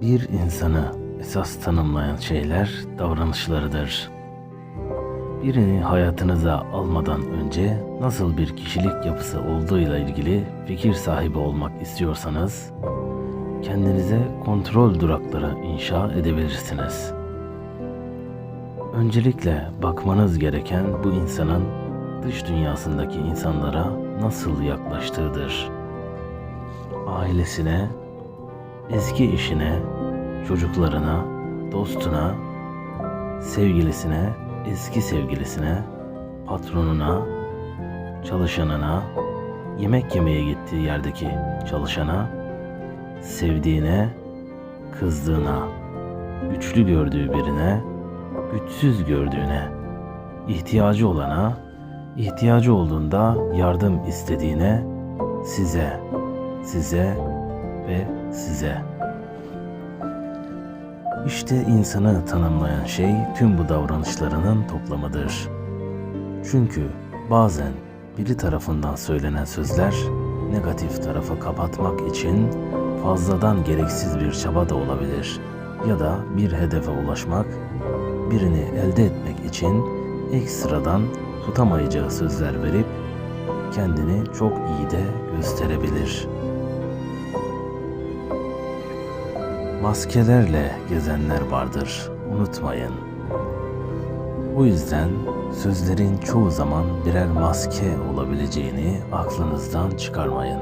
Bir insanı esas tanımlayan şeyler davranışlarıdır. Birini hayatınıza almadan önce nasıl bir kişilik yapısı olduğuyla ilgili fikir sahibi olmak istiyorsanız kendinize kontrol durakları inşa edebilirsiniz. Öncelikle bakmanız gereken bu insanın dış dünyasındaki insanlara nasıl yaklaştığıdır. Ailesine, eski işine, çocuklarına, dostuna, sevgilisine, eski sevgilisine, patronuna, çalışanına, yemek yemeye gittiği yerdeki çalışana, sevdiğine, kızdığına, güçlü gördüğü birine, güçsüz gördüğüne, ihtiyacı olana, ihtiyacı olduğunda yardım istediğine, size, size ve size. İşte insanı tanımlayan şey tüm bu davranışlarının toplamıdır. Çünkü bazen biri tarafından söylenen sözler negatif tarafı kapatmak için fazladan gereksiz bir çaba da olabilir ya da bir hedefe ulaşmak, birini elde etmek için ekstradan tutamayacağı sözler verip kendini çok iyi de gösterebilir. maskelerle gezenler vardır. Unutmayın. O yüzden sözlerin çoğu zaman birer maske olabileceğini aklınızdan çıkarmayın.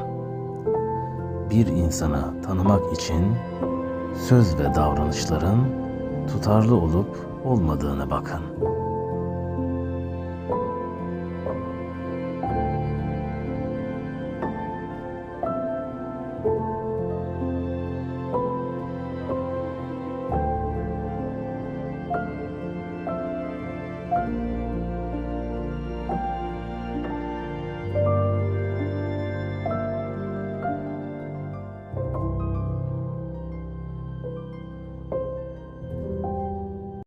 Bir insanı tanımak için söz ve davranışların tutarlı olup olmadığına bakın. you.